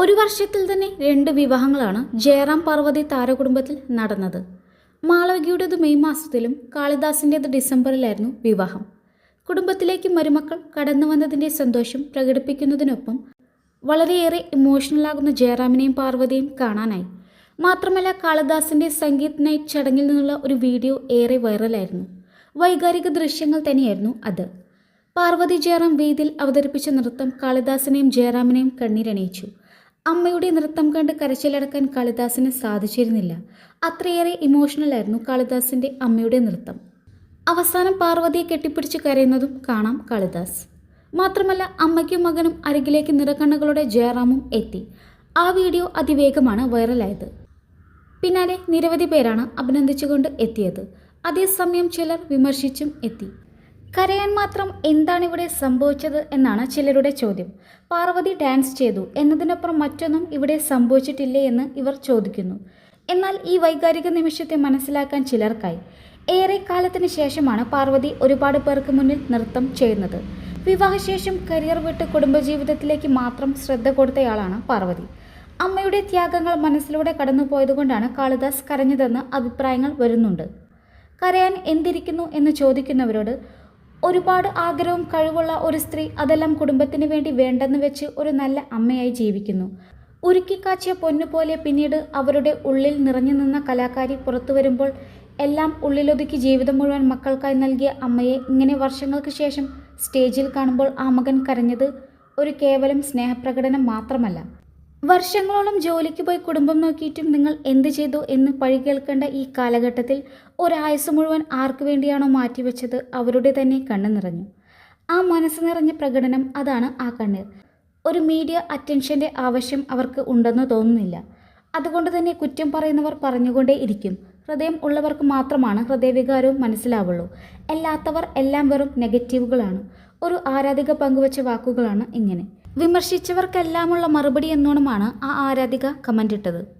ഒരു വർഷത്തിൽ തന്നെ രണ്ട് വിവാഹങ്ങളാണ് ജയറാം പാർവതി താരകുടുംബത്തിൽ നടന്നത്. മാളവികയുടേത് മെയ് മാസത്തിലും കാളിദാസിന്റേത് ഡിസംബറിലായിരുന്നു വിവാഹം. കുടുംബത്തിലേക്ക് മരുമക്കൾ കടന്നു വന്നതിന്റെ സന്തോഷം പ്രകടിപ്പിക്കുന്നതിനൊപ്പം വളരെയേറെ ഇമോഷണലാകുന്ന ജയറാമിനെയും പാർവതിയും കാണാനായി. മാത്രമല്ല കാളിദാസിന്റെ സംഗീത് നൈറ്റ് ചടങ്ങിൽ നിന്നുള്ള ഒരു വീഡിയോ ഏറെ വൈറലായിരുന്നു. വൈകാരിക ദൃശ്യങ്ങൾ തന്നെയായിരുന്നു അത്. പാർവതി ജയറാം വേദിയിൽ അവതരിപ്പിച്ച നൃത്തം കാളിദാസിനെയും ജയറാമിനെയും കണ്ണീരണിയിച്ചു. അമ്മയുടെ നൃത്തം കണ്ട് കരച്ചിലടക്കാൻ കാളിദാസിന് സാധിച്ചിരുന്നില്ല. അത്രയേറെ ഇമോഷണലായിരുന്നു കാളിദാസിന്റെ അമ്മയുടെ നൃത്തം. അവസാനം പാർവതിയെ കെട്ടിപ്പിടിച്ച് കരയുന്നതും കാണാം കാളിദാസ്. മാത്രമല്ല അമ്മയ്ക്കും മകനും അരികിലേക്ക് നിറകണ്ണുകളുടെ ജയറാമും എത്തി. ആ വീഡിയോ അതിവേഗമാണ് വൈറലായത്. പിന്നാലെ നിരവധി പേരാണ് അഭിനന്ദിച്ചുകൊണ്ട് എത്തിയത്. അതേസമയം ചിലർ വിമർശിച്ചും എത്തി. കരയാൻ മാത്രം എന്താണ് ഇവിടെ സംഭവിച്ചത് എന്നാണ് ചിലരുടെ ചോദ്യം. പാർവതി ഡാൻസ് ചെയ്തു എന്നതിനപ്പുറം മറ്റൊന്നും ഇവിടെ സംഭവിച്ചിട്ടില്ലേ എന്ന് ഇവർ ചോദിക്കുന്നു. എന്നാൽ ഈ വൈകാരിക നിമിഷത്തെ മനസ്സിലാക്കാൻ ചിലർക്കായി. ഏറെ കാലത്തിന് ശേഷമാണ് പാർവതി ഒരുപാട് പേർക്ക് മുന്നിൽ നൃത്തം ചെയ്യുന്നത്. വിവാഹശേഷം കരിയർ വിട്ട് കുടുംബജീവിതത്തിലേക്ക് മാത്രം ശ്രദ്ധ കൊടുത്തയാളാണ് പാർവതി. അമ്മയുടെ ത്യാഗങ്ങൾ മനസ്സിലൂടെ കടന്നുപോയതുകൊണ്ടാണ് കാളിദാസ് കരഞ്ഞതെന്ന് അഭിപ്രായങ്ങൾ വരുന്നുണ്ട്. കരയാൻ എന്തിരിക്കുന്നു എന്ന് ചോദിക്കുന്നവരോട് ഒരുപാട് ആഗ്രഹവും കഴിവുള്ള ഒരു സ്ത്രീ അതെല്ലാം കുടുംബത്തിന് വേണ്ടി വേണ്ടെന്ന് വെച്ച് ഒരു നല്ല അമ്മയായി ജീവിക്കുന്നു. ഉരുക്കിക്കാച്ചിയ പൊന്നുപോലെ പിന്നീട് അവരുടെ ഉള്ളിൽ നിറഞ്ഞു നിന്ന കലാകാരി പുറത്തു വരുമ്പോൾ എല്ലാം ഉള്ളിലൊതുക്കി ജീവിതം മുഴുവൻ മക്കൾക്കായി നൽകിയ അമ്മയെ ഇങ്ങനെ വർഷങ്ങൾക്ക് ശേഷം സ്റ്റേജിൽ കാണുമ്പോൾ ആ മകൻ കരഞ്ഞത് ഒരു കേവലം സ്നേഹപ്രകടനം മാത്രമല്ല. വർഷങ്ങളോളം ജോലിക്ക് പോയി കുടുംബം നോക്കിയിട്ടും നിങ്ങൾ എന്ത് ചെയ്തു എന്ന് പഴി കേൾക്കേണ്ട ഈ കാലഘട്ടത്തിൽ ഒരായുസ് മുഴുവൻ ആർക്കു വേണ്ടിയാണോ മാറ്റിവെച്ചത് അവരുടെ തന്നെ കണ്ണു നിറഞ്ഞു. ആ മനസ്സ് നിറഞ്ഞ പ്രകടനം അതാണ് ആ കണ്ണീർ ഒരു മീഡിയ അറ്റൻഷന്റെ ആവശ്യം അവർക്ക് ഉണ്ടെന്ന് തോന്നുന്നില്ല. അതുകൊണ്ട് തന്നെ കുറ്റം പറയുന്നവർ പറഞ്ഞുകൊണ്ടേ ഇരിക്കും. ഹൃദയം ഉള്ളവർക്ക് മാത്രമാണ് ഹൃദയവികാരവും മനസ്സിലാവുള്ളൂ. അല്ലാത്തവർ എല്ലാം വെറും നെഗറ്റീവുകളാണ്. ഒരു ആരാധിക പങ്കുവച്ച വാക്കുകളാണ് ഇങ്ങനെ. വിമർശിച്ചവർക്കെല്ലാമുള്ള മറുപടി എന്നോണമാണ് ആ ആരാധിക കമന്റ് ഇട്ടത്.